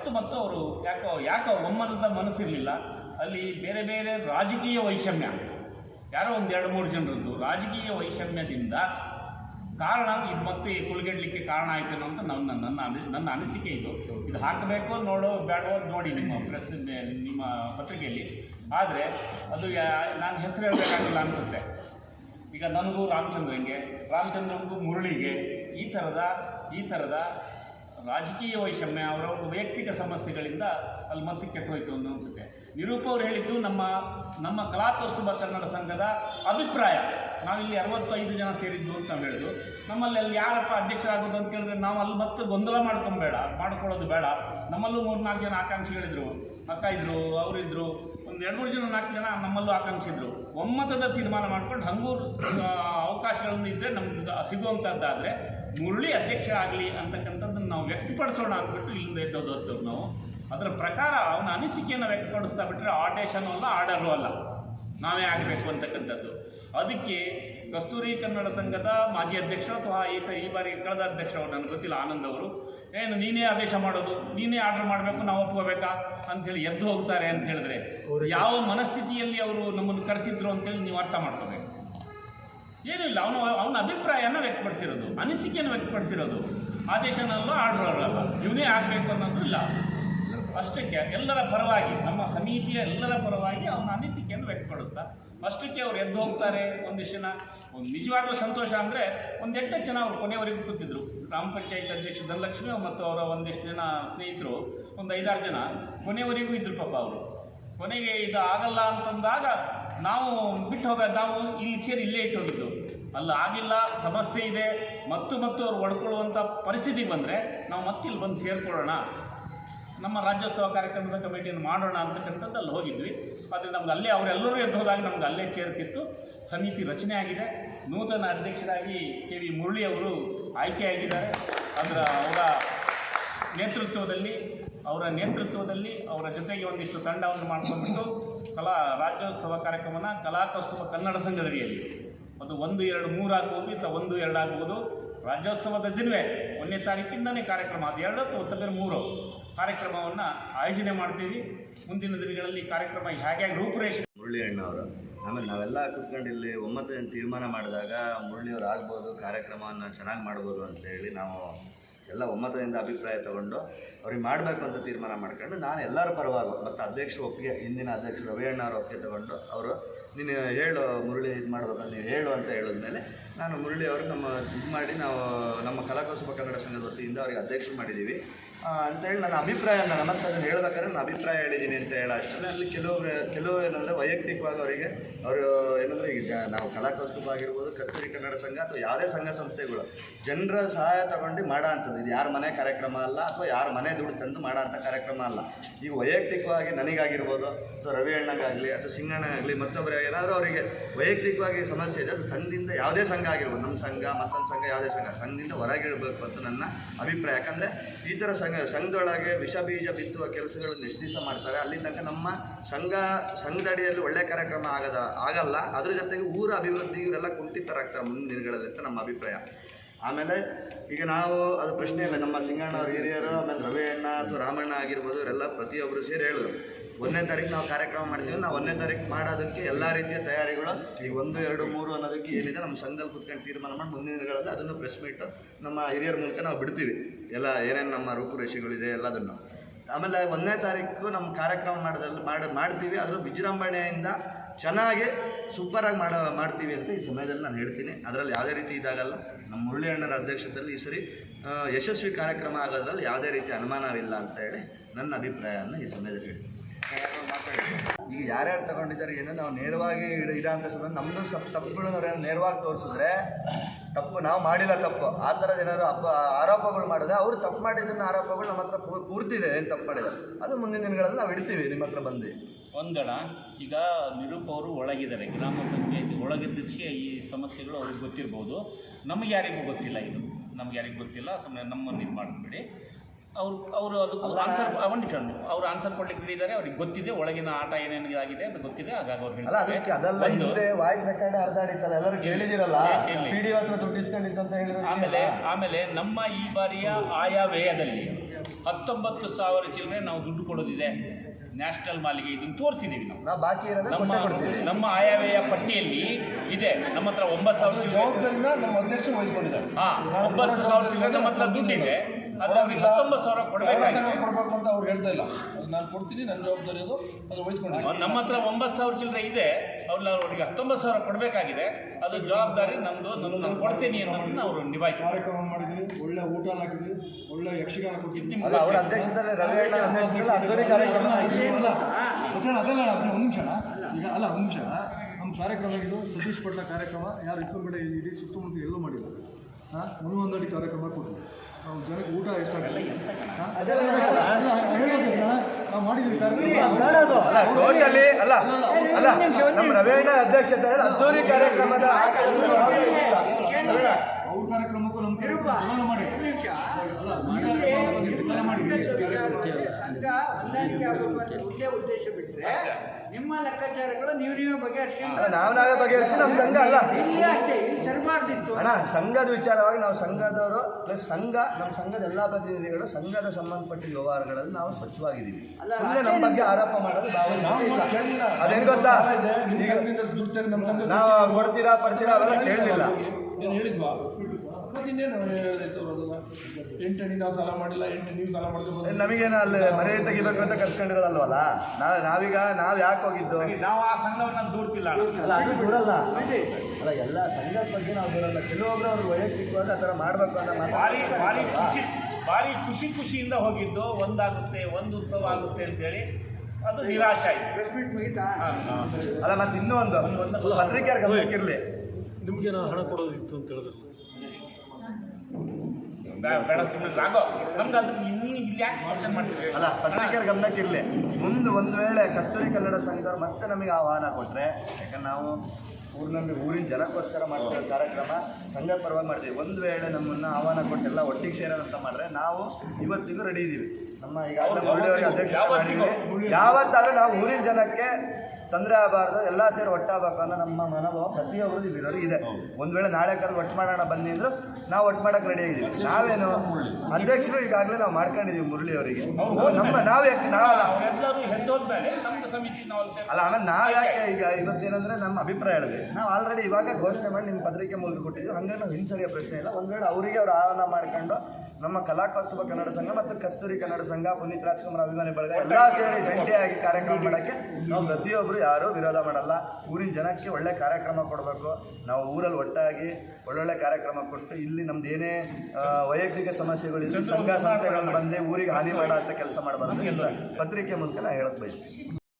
ಮತ್ತು ಮತ್ತು ಅವರು ಯಾಕೋ ಯಾಕೋ ಒಮ್ಮನದ ಮನಸ್ಸಿರಲಿಲ್ಲ. ಅಲ್ಲಿ ಬೇರೆ ಬೇರೆ ರಾಜಕೀಯ ವೈಷಮ್ಯ. ಯಾರೋ ಒಂದು ಎರಡು ಮೂರು ಜನರದ್ದು ರಾಜಕೀಯ ವೈಷಮ್ಯದಿಂದ ಕಾರಣ ಇದು ಮತ್ತೆ ಕುಲಗೆಡ್ಲಿಕ್ಕೆ ಕಾರಣ ಆಯ್ತೇನೋ ಅಂತ ನನ್ನ ನನ್ನ ಅನಿ, ನನ್ನ ಅನಿಸಿಕೆ ಇದು. ಇದು ಹಾಕಬೇಕು, ನೋಡೋ ಬೇಡವೋ ನೋಡಿ ನಿಮ್ಮ ಪ್ರೆಸ್, ನಿಮ್ಮ ಪತ್ರಿಕೆಯಲ್ಲಿ. ಆದರೆ ಅದು ನಾನು ಹೆಸರು ಹೇಳಬೇಕಾಗಿಲ್ಲ ಅನಿಸುತ್ತೆ. ಈಗ ನನಗೂ ರಾಮಚಂದ್ರಂಗೆ ರಾಮಚಂದ್ರನಿಗೂ ಮುರಳಿಗೆ ಈ ಥರದ ಈ ಥರದ ರಾಜಕೀಯ ವೈಷಮ್ಯ ಅವರ ಒಂದು ವೈಯಕ್ತಿಕ ಸಮಸ್ಯೆಗಳಿಂದ ಅಲ್ಲಿ ಮತ್ತೆ ಕೆಟ್ಟೋಯ್ತು ಒಂದು ಅನಿಸುತ್ತೆ. ನಿರೂಪ ಅವ್ರು ಹೇಳಿದ್ದು ನಮ್ಮ ನಮ್ಮ ಕಲಾಕೋತ್ಸವ ಕನ್ನಡ ಸಂಘದ ಅಭಿಪ್ರಾಯ. ನಾವಿಲ್ಲಿ ಅರವತ್ತೈದು ಜನ ಸೇರಿದ್ದು ಅಂತ ನಾವು ಹೇಳಿದ್ದು ನಮ್ಮಲ್ಲಿ ಅಲ್ಲಿ ಯಾರಪ್ಪ ಅಧ್ಯಕ್ಷರಾಗೋದು ಅಂತ ಕೇಳಿದ್ರೆ ನಾವು ಅಲ್ಲಿ ಮತ್ತೆ ಗೊಂದಲ ಮಾಡ್ಕೊಂಬೇಡ, ಮಾಡ್ಕೊಳ್ಳೋದು ಬೇಡ. ನಮ್ಮಲ್ಲೂ ಮೂರು ನಾಲ್ಕು ಜನ ಆಕಾಂಕ್ಷಿಗಳಿದ್ರು ಅಕ್ಕ ಇದ್ರು ಅವರಿದ್ರು ಒಂದು ಎರಡು ಮೂರು ಜನ, ನಾಲ್ಕು ಜನ ನಮ್ಮಲ್ಲೂ ಆಕಾಂಕ್ಷಿದ್ರು ಒಮ್ಮತದ ತೀರ್ಮಾನ ಮಾಡ್ಕೊಂಡು ಹಂಗೂ ಅವಕಾಶಗಳನ್ನು ಇದ್ದರೆ ನಮ್ಗೆ ಸಿಗುವಂಥದ್ದಾದರೆ ಮುರಳಿ ಅಧ್ಯಕ್ಷ ಆಗಲಿ ಅಂತಕ್ಕಂಥದ್ದನ್ನು ನಾವು ವ್ಯಕ್ತಪಡಿಸೋಣ ಅಂದ್ಬಿಟ್ಟು ಇಲ್ಲಿಂದ ಎದ್ದೋದು ನಾವು. ಅದರ ಪ್ರಕಾರ ಅವನ ಅನಿಸಿಕೆಯನ್ನು ವ್ಯಕ್ತಪಡಿಸ್ತಾ ಬಿಟ್ಟರೆ ಆಟೇಷನು ಅಲ್ಲ ಆರ್ಡರು ಅಲ್ಲ. ನಾವೇ ಆಗಬೇಕು ಅಂತಕ್ಕಂಥದ್ದು. ಅದಕ್ಕೆ ಕಸ್ತೂರಿ ಕನ್ನಡ ಸಂಘದ ಮಾಜಿ ಅಧ್ಯಕ್ಷ ಅಥವಾ ಈ ಸ ಈ ಬಾರಿ ಕಳೆದ ಅಧ್ಯಕ್ಷರು ನನಗೆ ಗೊತ್ತಿಲ್ಲ ಆನಂದ್ ಅವರು ಏನು ನೀನೇ ಆದೇಶ ಮಾಡೋದು ನೀನೇ ಆರ್ಡರ್ ಮಾಡಬೇಕು ನಾವು ಒಪ್ಕೋಬೇಕಾ? ಅಂಥೇಳಿ ಎದ್ದು ಹೋಗ್ತಾರೆ ಅಂತ ಹೇಳಿದ್ರೆ ಯಾವ ಮನಸ್ಥಿತಿಯಲ್ಲಿ ಅವರು ನಮ್ಮನ್ನು ಕರೆಸಿದ್ರು ಅಂತೇಳಿ ನೀವು ಅರ್ಥ ಮಾಡ್ಕೋಬೇಕು. ಏನೂ ಇಲ್ಲ ಅವನು ಅವನ ಅಭಿಪ್ರಾಯನ ವ್ಯಕ್ತಪಡಿಸಿರೋದು, ಅನಿಸಿಕೆಯನ್ನು ವ್ಯಕ್ತಪಡಿಸಿರೋದು. ಆದೇಶನಲ್ಲ ಆರ್ಡರ್ ಅಲ್ಲ ಇವನೇ ಆಗಬೇಕು ಅನ್ನೋದು ಇಲ್ಲ. ಅಷ್ಟಕ್ಕೆ ಎಲ್ಲರ ಪರವಾಗಿ, ನಮ್ಮ ಸಮಿತಿಯ ಎಲ್ಲರ ಪರವಾಗಿ ಅವನ ಅನಿಸಿಕೆಯನ್ನು ವ್ಯಕ್ತಪಡಿಸ್ತಾ, ಅಷ್ಟಕ್ಕೆ ಅವ್ರು ಎದ್ದು ಹೋಗ್ತಾರೆ ಒಂದಿಷ್ಟು ಜನ ಒಂದು ನಿಜವಾಗ್ಲೂ ಸಂತೋಷ ಅಂದರೆ ಒಂದು ಎಂಟತ್ತು ಜನ ಅವ್ರು ಕೊನೆಯವರೆಗೂ ಕೂತಿದ್ರು. ಗ್ರಾಮ ಪಂಚಾಯತ್ ಅಧ್ಯಕ್ಷ ಧನಲಕ್ಷ್ಮಿ ಮತ್ತು ಅವರ ಒಂದಿಷ್ಟು ಜನ ಸ್ನೇಹಿತರು, ಒಂದು ಐದಾರು ಜನ ಕೊನೆಯವರೆಗೂ ಇದ್ರು ಪಾಪ ಅವರು. ಕೊನೆಗೆ ಇದು ಆಗಲ್ಲ ಅಂತಂದಾಗ ನಾವು ಬಿಟ್ಟು ಹೋಗ ನಾವು ಇಲ್ಲಿ ಚೇರ್ ಇಲ್ಲೇ ಇಟ್ಟೋಗಿದ್ದು ಅಲ್ಲಿ, ಆಗಿಲ್ಲ, ಸಮಸ್ಯೆ ಇದೆ, ಮತ್ತು ಮತ್ತು ಅವ್ರು ಒಡ್ಕೊಳ್ಳುವಂಥ ಪರಿಸ್ಥಿತಿ ಬಂದರೆ ನಾವು ಮತ್ತೆ ಇಲ್ಲಿ ಬಂದು ಸೇರ್ಕೊಳ್ಳೋಣ. ನಮ್ಮ ರಾಜ್ಯೋತ್ಸವ ಕಾರ್ಯಕ್ರಮದ ಕಮಿಟಿಯನ್ನು ಮಾಡೋಣ ಅಂತಕ್ಕಂಥದ್ದು ಅಲ್ಲಿ ಹೋಗಿದ್ವಿ. ಆದರೆ ನಮ್ಗೆ ಅಲ್ಲೇ ಅವರೆಲ್ಲರೂ ಎದ್ದು ಹೋದಾಗ ನಮ್ಗೆ ಅಲ್ಲೇ ಚೇರ್ ಸಿತ್ತು ಸಮಿತಿ ರಚನೆ ಆಗಿದೆ. ನೂತನ ಅಧ್ಯಕ್ಷರಾಗಿ ಕೆ ವಿ ಮುರಳಿ ಅವರು ಆಯ್ಕೆಯಾಗಿದ್ದಾರೆ ಅದರ ಅವರ ನೇತೃತ್ವದಲ್ಲಿ ಅವರ ನೇತೃತ್ವದಲ್ಲಿ ಅವರ ಜೊತೆಗೆ ಒಂದಿಷ್ಟು ತಂಡವನ್ನು ಮಾಡ್ಕೊಂಡ್ಬಿಟ್ಟು ಕಲಾ ರಾಜ್ಯೋತ್ಸವ ಕಾರ್ಯಕ್ರಮನ ಕಲಾಕೋತ್ಸವ ಕನ್ನಡ ಸಂಘದಡಿಯಲ್ಲಿ. ಅದು ಒಂದು, ಎರಡು, ಮೂರು ಆಗ್ಬೋದು ಅಥವಾ ಒಂದು, ಎರಡು ಆಗ್ಬೋದು ರಾಜ್ಯೋತ್ಸವದ ದಿನವೇ, ಒಂದನೇ ತಾರೀಕಿಂದನೇ ಕಾರ್ಯಕ್ರಮ ಅದು ಎರಡು ಅಥವಾ ಒತ್ತಬೇರೆ ಮೂರು ಕಾರ್ಯಕ್ರಮವನ್ನು ಆಯೋಜನೆ ಮಾಡ್ತೀವಿ. ಮುಂದಿನ ದಿನಗಳಲ್ಲಿ ಕಾರ್ಯಕ್ರಮ ಹೇಗೆ ರೂಪುರೇಷೆ ಮುರಳಿ ಅಣ್ಣವರು ಆಮೇಲೆ ನಾವೆಲ್ಲ ಕೂತ್ಕೊಂಡು ಇಲ್ಲಿ ಒಮ್ಮತದಿಂದ ತೀರ್ಮಾನ ಮಾಡಿದಾಗ ಮುರಳಿಯವರು ಆಗ್ಬೋದು, ಕಾರ್ಯಕ್ರಮವನ್ನು ಚೆನ್ನಾಗಿ ಮಾಡ್ಬೋದು ಅಂತ ಹೇಳಿ ನಾವು ಎಲ್ಲ ಒಮ್ಮತದಿಂದ ಅಭಿಪ್ರಾಯ ತಗೊಂಡು ಅವ್ರಿಗೆ ಮಾಡಬೇಕು ಅಂತ ತೀರ್ಮಾನ ಮಾಡ್ಕೊಂಡು ನಾನು ಎಲ್ಲರ ಪರವಾಗಿ ಮತ್ತು ಅಧ್ಯಕ್ಷರು ಒಪ್ಪಿಗೆ, ಹಿಂದಿನ ಅಧ್ಯಕ್ಷ ರವಿ ಅಣ್ಣ ಒಪ್ಪಿಗೆ ತಗೊಂಡು ಅವರು, ನೀನು ಹೇಳು ಮುರಳಿ ಇದು ಮಾಡ್ಬೇಕು ನೀವು ಹೇಳು ಅಂತ ಹೇಳಿದ್ಮೇಲೆ ನಾನು ಮುರಳಿ ಅವರು ನಮ್ಮ ಇದು ಮಾಡಿ ನಾವು ನಮ್ಮ ಕಲಾಕೌಸ್ತುಭ ಕನ್ನಡ ಸಂಘದ ವತಿಯಿಂದ ಅವರಿಗೆ ಅಧ್ಯಕ್ಷರು ಮಾಡಿದ್ದೀವಿ. ಅಂತೇಳಿ ನನ್ನ ಅಭಿಪ್ರಾಯ ನಾನು ಮತ್ತೆ ಅದನ್ನು ಹೇಳ್ಬೇಕಾದ್ರೆ ನನ್ನ ಅಭಿಪ್ರಾಯ ಹೇಳಿದ್ದೀನಿ ಅಂತ ಹೇಳೋ ಅಷ್ಟೇ. ಅಲ್ಲಿ ಕೆಲವು ಕೆಲವು ಏನಂದರೆ ವೈಯಕ್ತಿಕವಾಗಿ ಅವರಿಗೆ ಅವರು ಏನಂದರೆ ಈಗ ನಾವು ಕಲಾಕೌಸ್ತುಭ ಆಗಿರ್ಬೋದು ಕತ್ತರಿ ಕನ್ನಡ ಸಂಘ ಅಥವಾ ಯಾವುದೇ ಸಂಘ ಸಂಸ್ಥೆಗಳು, ಜನರ ಸಹಾಯ ತಗೊಂಡು ಮಾಡೋ ಇದು ಯಾರ ಮನೆ ಕಾರ್ಯಕ್ರಮ ಅಲ್ಲ ಅಥವಾ ಯಾರ ಮನೆ ದುಡ್ಡು ತಂದು ಮಾಡೋ ಅಂಥ ಕಾರ್ಯಕ್ರಮ ಅಲ್ಲ. ಈಗ ವೈಯಕ್ತಿಕವಾಗಿ ನನಗಾಗಿರ್ಬೋದು, ಅಥವಾ ರವಿ ಅಣ್ಣಗಾಗಲಿ, ಅಥವಾ ಸಿಂಗಣ್ಣಗಾಗಲಿ ಮತ್ತೊಬ್ಬರು ಏನಾದರೂ ಅವರಿಗೆ ವೈಯಕ್ತಿಕವಾಗಿ ಸಮಸ್ಯೆ ಇದೆ, ಅದು ಸಂಘದಿಂದ ಯಾವುದೇ ಸಂಘ ಆಗಿರ್ಬೋದು. ನಮ್ಮ ಸಂಘ, ಮತ್ತೊಂದು ಸಂಘ ಯಾವುದೇ ಸಂಘ, ಸಂಘದಿಂದ ಹೊರಗಿಡಬೇಕು ಅಂತ ನನ್ನ ಅಭಿಪ್ರಾಯ. ಯಾಕಂದರೆ ಈ ಥರ ಸಂಘ ಸಂಘದೊಳಗೆ ವಿಷ ಬೀಜ ಬಿತ್ತುವ ಕೆಲಸಗಳು ದಿವಸ ಮಾಡ್ತಾರೆ. ಅಲ್ಲಿ ತನಕ ನಮ್ಮ ಸಂಘ, ಸಂಘದಡಿಯಲ್ಲಿ ಒಳ್ಳೆ ಕಾರ್ಯಕ್ರಮ ಆಗದ, ಆಗಲ್ಲ. ಅದ್ರ ಜೊತೆಗೆ ಊರ ಅಭಿವೃದ್ಧಿ ಇವರೆಲ್ಲ ಕುಂಠಿತರಾಗ್ತಾರೆ ಮುಂದಿನ ದಿನಗಳಲ್ಲಿ ಅಂತ ನಮ್ಮ ಅಭಿಪ್ರಾಯ. ಆಮೇಲೆ ಈಗ ನಾವು ಅದು ಪ್ರಶ್ನೆ ಇಲ್ಲ, ನಮ್ಮ ಸಿಂಗಣ್ಣ ಅವ್ರ ಹಿರಿಯರು, ಆಮೇಲೆ ರವಿ ಅಣ್ಣ ಅಥವಾ ರಾಮಣ್ಣ ಆಗಿರ್ಬೋದು, ಅವರೆಲ್ಲ ಪ್ರತಿಯೊಬ್ಬರು ಸೇರಿ ಹೇಳಿದ್ರು. ಒಂದನೇ ತಾರೀಕು ನಾವು ಕಾರ್ಯಕ್ರಮ ಮಾಡ್ತೀವಿ, ನಾವು ಒಂದನೇ ತಾರೀಕು ಮಾಡೋದಕ್ಕೆ ಎಲ್ಲ ರೀತಿಯ ತಯಾರಿಗಳು ಈಗ ಒಂದು, ಎರಡು, ಮೂರು ಅನ್ನೋದಕ್ಕೆ ಏನಿದೆ ನಮ್ಮ ಸಂಘದಲ್ಲಿ ಕುತ್ಕೊಂಡು ತೀರ್ಮಾನ ಮಾಡಿ ಮುಂದಿನ ದಿನಗಳಲ್ಲಿ ಅದನ್ನು ಪ್ರೆಸ್ ಮೀಟು ನಮ್ಮ ಹಿರಿಯರ ಮೂಲಕ ನಾವು ಬಿಡ್ತೀವಿ. ಎಲ್ಲ ಏನೇನು ನಮ್ಮ ರೂಪುರೇಷೆಗಳಿದೆ ಎಲ್ಲದನ್ನು. ಆಮೇಲೆ ಒಂದನೇ ತಾರೀಕು ನಮ್ಮ ಕಾರ್ಯಕ್ರಮ ಮಾಡೋದ್ರಲ್ಲಿ ಮಾಡಿ, ಮಾಡ್ತೀವಿ. ಅದರ ವಿಜೃಂಭಣೆಯಿಂದ ಚೆನ್ನಾಗಿ ಸೂಪರಾಗಿ ಮಾಡೋ, ಮಾಡ್ತೀವಿ ಅಂತ ಈ ಸಮಯದಲ್ಲಿ ನಾನು ಹೇಳ್ತೀನಿ. ಅದರಲ್ಲಿ ಯಾವುದೇ ರೀತಿ ಇದಾಗಲ್ಲ. ನಮ್ಮ ಮುರಳಿ ಅಣ್ಣರ ಅಧ್ಯಕ್ಷತೆಯಲ್ಲಿ ಈ ಸರಿ ಯಶಸ್ವಿ ಕಾರ್ಯಕ್ರಮ ಆಗೋದ್ರಲ್ಲಿ ಯಾವುದೇ ರೀತಿ ಅನುಮಾನವಿಲ್ಲ ಅಂತ ಹೇಳಿ ನನ್ನ ಅಭಿಪ್ರಾಯವನ್ನು ಈ ಸಮಯದಲ್ಲಿ ಹೇಳ್ತೀನಿ. ಈಗ ಯಾರ್ಯಾರು ತಗೊಂಡಿದ್ದಾರೆ ಏನೋ ನಾವು ನೇರವಾಗಿ ಇಡ ಅಂತ ಸಂದರ್ಭ ನಮ್ಮದು ತಪ್ಪುಗಳನ್ನ ನೇರವಾಗಿ ತೋರಿಸಿದ್ರೆ ತಪ್ಪು ನಾವು ಮಾಡಿಲ್ಲ ತಪ್ಪು. ಆ ಥರದ್ದು ಏನಾದ್ರು ಅಪ್ಪ ಆರೋಪಗಳು ಮಾಡಿದ್ರೆ ಅವರು ತಪ್ಪು ಮಾಡಿದ್ದನ್ನು ಆರೋಪಗಳು ನಮ್ಮ ಹತ್ರ ಪೂರ್ತಿದೆ, ಏನು ತಪ್ಪು ಮಾಡಿದ್ದಾರೆ ಅದು ಮುಂದಿನ ದಿನಗಳಲ್ಲಿ ನಾವು ಇಡ್ತೀವಿ, ನಿಮ್ಮ ಹತ್ರ ಬಂದು. ಒಂದಣ ಈಗ ನಿರೂಪ ಅವರು ಒಳಗಿದ್ದಾರೆ, ಗ್ರಾಮ ಪಂಚಾಯತಿ ಒಳಗಿದ್ದಕ್ಕೆ ಈ ಸಮಸ್ಯೆಗಳು ಅವ್ರಿಗೆ ಗೊತ್ತಿರ್ಬೋದು. ನಮಗೆ ಯಾರಿಗೂ ಗೊತ್ತಿಲ್ಲ ಇದು. ನಮ್ಗೆ ಯಾರಿಗೂ ಗೊತ್ತಿಲ್ಲ ಸುಮ್ಮನೆ ನಮ್ಮನ್ನು ಇದು ಮಾಡಿಬಿಡಿ. ಅವ್ರು ಅವರು ಅದಕ್ಕೆ ಆನ್ಸರ್ ಅವನಿಕೊಂಡು ಅವ್ರು ಆನ್ಸರ್ ಕೊಡ್ಲಿಕ್ಕೆ ಹಿಡಿದ್ದಾರೆ ಅವ್ರಿಗೆ ಗೊತ್ತಿದೆ ಒಳಗಿನ ಆಟ ಏನೇನು ಆಗಿದೆ ಅಂತ ಗೊತ್ತಿದೆ ಹಾಗಾಗಿ ಅವ್ರು ಅಲ್ಲ ಅದಕ್ಕೆ ಅದೆಲ್ಲ ಹಿಂದೆ ವಾಯ್ಸ್ ರೆಕಾರ್ಡ್ ಅರ್ಧಾಡಿತ್ತಲ್ಲ ಎಲ್ಲರೂ ಕೇಳಿದಿರಲ್ಲ. ಪಿ ಡಿ ಹತ್ರ ದುಡ್ಡು ಇಸ್ಕೊಂಡಿತ್ತು ಅಂತ ಹೇಳಿದ್ರು ಆಮೇಲೆ ಆಮೇಲೆ ನಮ್ಮ ಈ ಬಾರಿಯ ಆಯಾ ವ್ಯಯದಲ್ಲಿ ಹತ್ತೊಂಬತ್ತು ಸಾವಿರ ಚಿಲ್ಲರೆ ನಾವು ದುಡ್ಡು ಕೊಡೋದಿದೆ. ನ್ಯಾಷನಲ್ ಮಾಲಿಗೆ ಇದನ್ನು ತೋರಿಸಿದ್ದೀವಿ ನಾವು. ನಾವು ಬಾಕಿ ನಮ್ಮ ನಮ್ಮ ಆಯವ್ಯಯ ಪಟ್ಟಿಯಲ್ಲಿ ಇದೆ. ನಮ್ಮ ಹತ್ರ ಒಂಬತ್ತು ಸಾವಿರ ಚಿಲ್ಲರೆ ಜವಾಬ್ದಾರಿನ ನಮ್ಮ ಅಧ್ಯಕ್ಷರು ವಹಿಸ್ಕೊಂಡಿದ್ದಾರೆ. ಹಾಂ ಒಂಬತ್ತು ಸಾವಿರ ಚಿಲ್ಲರೆ ನಮ್ಮ ಹತ್ರ ದುಡ್ಡಿದೆ. ಹತ್ತೊಂಬತ್ತು ಸಾವಿರ ಕೊಡಬೇಕಾಗಿದೆ ಕೊಡಬೇಕು ಅಂತ ಅವ್ರು ಹೇಳ್ತಾ ಇಲ್ಲ. ಅದು ನಾನು ಕೊಡ್ತೀನಿ ನನ್ನ ಜವಾಬ್ದಾರಿ ಅದು. ಅದು ವಹಿಸ್ಕೊಂಡು ನಮ್ಮ ಹತ್ರ ಒಂಬತ್ತು ಸಾವಿರ ಚಿಲ್ಲರೆ ಇದೆ. ಅವ್ರು ಅವ್ರಿಗೆ ಹತ್ತೊಂಬತ್ತು ಸಾವಿರ ಕೊಡಬೇಕಾಗಿದೆ. ಅದು ಜವಾಬ್ದಾರಿ ನಮ್ಮದು ನಾನು ನಾನು ಕೊಡ್ತೀನಿ ಅನ್ನೋದನ್ನ ಅವರು ನಿಭಾಯಿಸಿ. ಕಾರ್ಯಕ್ರಮ ಮಾಡಿದ್ವಿ ಒಳ್ಳೆ ಊಟ ಹಾಕಿದ್ವಿ ಒಳ್ಳೆ ಯಕ್ಷಗಾನ ಕೊಟ್ಟಿದ್ವಿ. ಅವ್ರ ಅಧ್ಯಕ್ಷದಲ್ಲಿ ರವಿ ಅಣ್ಣ ಅಧ್ಯಕ್ಷದಲ್ಲಿ ಅದ್ದೂರಿ ಕಾರ್ಯಕ್ರಮ. ಅದಲ್ಲ ಒಂದು ನಿಮಿಷ ಈಗ ಅಲ್ಲ ಒಂದು ನಿಮಿಷ. ನಮ್ಮ ಕಾರ್ಯಕ್ರಮ ಇದು ಸತೀಶ್ ಪಟ್ಲ ಕಾರ್ಯಕ್ರಮ. ಯಾರು ಇಬ್ಬರು ಕಡೆ ಇಡೀ ಸುತ್ತಮುತ್ತ ಎಲ್ಲೂ ಮಾಡಿಲ್ಲ. ಹಾಂ ಒಂದಡಿ ಕಾರ್ಯಕ್ರಮ ಕೊಟ್ಟಿದ್ವಿ. ನಾವು ಜನಕ್ಕೆ ಊಟ ಎಷ್ಟಾಗುತ್ತೆ ನಾವು ಮಾಡಿದ್ವಿ ಟೋಟಲಿ ಅಲ್ಲ ಅಲ್ಲ ನಮ್ಮ ರವೀಂದ್ರ ಅಧ್ಯಕ್ಷತೆ ಅದ್ದೂರಿ ಕಾರ್ಯಕ್ರಮದ ಅವ್ರ ಕಾರ್ಯಕ್ರಮ ಒಂದೇ ಉದ್ದೇಶ ಬಿಟ್ಟರೆ ನಿಮ್ಮ ಲೆಕ್ಕಾಚಾರಗಳು ನೀವು ನೀವೇ ಬಗೆಹರಿಸ್ಕೊಂಡು ನಾವು ನಾವೇ ಬಗೆಹರಿಸಿ ನಮ್ಮ ಸಂಘ ಅಲ್ಲ. ಇಲ್ಲಿ ಅಷ್ಟೇ ಇಲ್ಲಿ ತರಬಾರ್ದಿತ್ತು ಅಣ್ಣ ಸಂಘದ ವಿಚಾರವಾಗಿ ನಾವು ಸಂಘದವರು ಪ್ಲಸ್ ಸಂಘ ನಮ್ಮ ಸಂಘದ ಎಲ್ಲ ಪ್ರತಿನಿಧಿಗಳು ಸಂಘದ ಸಂಬಂಧಪಟ್ಟ ವ್ಯವಹಾರಗಳಲ್ಲಿ ನಾವು ಸ್ವಚ್ಛವಾಗಿದ್ದೀವಿ. ಅಲ್ಲ, ಸುಮ್ಮನೆ ನಮ್ಮ ಬಗ್ಗೆ ಆರೋಪ ಮಾಡೋದು ನಾವು ಅದೇನು ಗೊತ್ತಾ? ನಾವು ಕೊಡ್ತೀರಾ ಪಡ್ತೀರಾ ಅವೆಲ್ಲ ಕೇಳಲಿಲ್ಲ. ಮತ್ತೆ ಇನ್ನೇನು ಎಂಟಣಿ ನಾವು ಸಾಲ ಮಾಡಿಲ್ಲ ಎಂಟು ನೀವು ಸಾಲ ಮಾಡ್ಕೊಂಡು ನಮಗೇನು ಅಲ್ಲಿ ಮರ್ಯಾದೆ ತೆಗಿಬೇಕು ಅಂತ ಕರ್ಸ್ಕೊಂಡಿರೋದಲ್ವಲ್ಲ? ನಾವು ನಾವೀಗ ನಾವು ಯಾಕೆ ಹೋಗಿದ್ದು? ನಾವು ಆ ಸಂಘವನ್ನು ದೂರ್ತಿಲ್ಲ. ಅಲ್ಲ ಅದು ದೂರಲ್ಲ. ಅಲ್ಲ ಎಲ್ಲ ಸಂಘದ ಬಗ್ಗೆ ನಾವು ದೂರಲ್ಲ. ಕೆಲವೊಬ್ರು ಅವ್ರು ವೈಯಕ್ತಿಕವಾಗಿ ಆ ಥರ ಮಾಡಬೇಕು ಅಂತ ಭಾರಿ ಭಾರಿ ಖುಷಿ ಭಾರಿ ಖುಷಿ ಖುಷಿಯಿಂದ ಹೋಗಿದ್ದು. ಒಂದಾಗುತ್ತೆ ಒಂದು ಉತ್ಸವ ಆಗುತ್ತೆ ಅಂತೇಳಿ. ಅದು ನಿರಾಶೆ ಆಯ್ತು. ಪ್ರೆಸ್ ಮೀಟ್ ಮುಗಿತಾ? ಅಲ್ಲ ಮತ್ತೆ ಇನ್ನೂ ಒಂದು. ಪತ್ರಿಕೆ ಗಮನಕ್ಕಿರಲಿ ನಿಮಗೆ ಹಣ ಕೊಡೋದಿತ್ತು ಅಂತ ಹೇಳಿದ್ರು. ನಮ್ಗೆ ಅಲ್ಲ ಪತ್ರಿಕೆಯರ ಗಮನಕ್ಕಿರಲಿ ಮುಂದೆ ಒಂದು ವೇಳೆ ಕಸ್ತೂರಿ ಕನ್ನಡ ಸಂಘದವ್ರು ಮತ್ತೆ ನಮಗೆ ಆಹ್ವಾನ ಕೊಟ್ಟರೆ ಯಾಕಂದ್ರೆ ನಾವು ಊರಿನಲ್ಲಿ ಊರಿನ ಜನಕ್ಕೋಸ್ಕರ ಮಾಡ್ತಿರೋ ಕಾರ್ಯಕ್ರಮ ಸಂಘ ಪರವಾಗಿ ಮಾಡ್ತೀವಿ. ಒಂದು ವೇಳೆ ನಮ್ಮನ್ನು ಆಹ್ವಾನ ಕೊಟ್ಟೆಲ್ಲ ಒಟ್ಟಿಗೆ ಸೇರೋದಂತ ಮಾಡಿದ್ರೆ ನಾವು ಇವತ್ತಿಗೂ ರೆಡಿ ಇದ್ದೀವಿ ನಮ್ಮ ಈಗಾಗಲೇ ಮುರಳಿಯವರಿಗೆ ಅಧ್ಯಕ್ಷ ಮಾಡಿದ್ದೀವಿ. ಯಾವತ್ತಾದ್ರೂ ನಾವು ಊರಿನ ಜನಕ್ಕೆ ತೊಂದರೆ ಆಗಬಾರ್ದು ಎಲ್ಲ ಸೇರಿ ಒಟ್ಟಾಗಬೇಕು ಅನ್ನೋ ನಮ್ಮ ಮನೋಭಾವ ಪ್ರತಿಯೊಬ್ಬರು ಇಲ್ಲಿರೋರು ಇದೆ. ಒಂದು ವೇಳೆ ನಾಳೆ ಕರೆದು ಒಟ್ಟು ಮಾಡೋಣ ಬನ್ನಿ ಅಂದ್ರು ನಾವು ಒಟ್ಟು ಮಾಡಕ್ಕೆ ರೆಡಿ ಆಗಿದ್ದೀವಿ. ನಾವೇನು ಅಧ್ಯಕ್ಷರು ಈಗಾಗಲೇ ನಾವು ಮಾಡ್ಕೊಂಡಿದ್ದೀವಿ ಮುರಳಿ ಅವರಿಗೆ. ನಮ್ಮ ನಾವು ಯಾಕೆ ನಾವಲ್ಲ. ಅಲ್ಲಿ ಆಮೇಲೆ ನಾವು ಯಾಕೆ ಈಗ ಇವತ್ತೇನಂದ್ರೆ ನಮ್ಮ ಅಭಿಪ್ರಾಯ ಹೇಳಿದ್ವಿ ನಾವು ಆಲ್ರೆಡಿ ಇವಾಗ ಘೋಷಣೆ ಮಾಡಿ ನಿಮ್ಮ ಪತ್ರಿಕೆ ಮೂಲಕ ಕೊಟ್ಟಿದ್ವಿ ಹಂಗೆ ನಾವು ಹಿಂಸರಿಯ ಪ್ರಶ್ನೆ ಇಲ್ಲ. ಒಂದು ವೇಳೆ ಅವರಿಗೆ ಅವ್ರು ಆಹ್ವಾನ ಮಾಡ್ಕೊಂಡು ನಮ್ಮ ಕಲಾಕೌಸ್ತುಭ ಕನ್ನಡ ಸಂಘ ಮತ್ತು ಕಸ್ತೂರಿ ಕನ್ನಡ ಸಂಘ ಪುನೀತ್ ರಾಜ್ಕುಮಾರ್ ಅಭಿಮಾನಿ ಬಳಗ ಎಲ್ಲ ಸೇರಿ ಜಂಟಿಯಾಗಿ ಕಾರ್ಯಕ್ರಮ ಮಾಡೋಕ್ಕೆ ನಾವು ಪ್ರತಿಯೊಬ್ಬರು ಯಾರೂ ವಿರೋಧ ಮಾಡಲ್ಲ. ಊರಿನ ಜನಕ್ಕೆ ಒಳ್ಳೆ ಕಾರ್ಯಕ್ರಮ ಕೊಡಬೇಕು. ನಾವು ಊರಲ್ಲಿ ಒಟ್ಟಾಗಿ ಒಳ್ಳೊಳ್ಳೆ ಕಾರ್ಯಕ್ರಮ ಕೊಟ್ಟು ಇಲ್ಲಿ ನಮ್ದು ಏನೇ ವೈಯಕ್ತಿಕ ಸಮಸ್ಯೆಗಳಿದ್ದು ಸಂಘ ಸಂಸ್ಥೆಗಳಲ್ಲಿ ಬಂದು ಊರಿಗೆ ಹಾನಿ ಮಾಡೋ ಅಂತ ಕೆಲಸ ಮಾಡಬಾರ್ದು ಕೆಲಸ ಪತ್ರಿಕೆ ಮೂಲಕ ನಾನು ಹೇಳಕ್ ಬಯಸ್ತೀನಿ.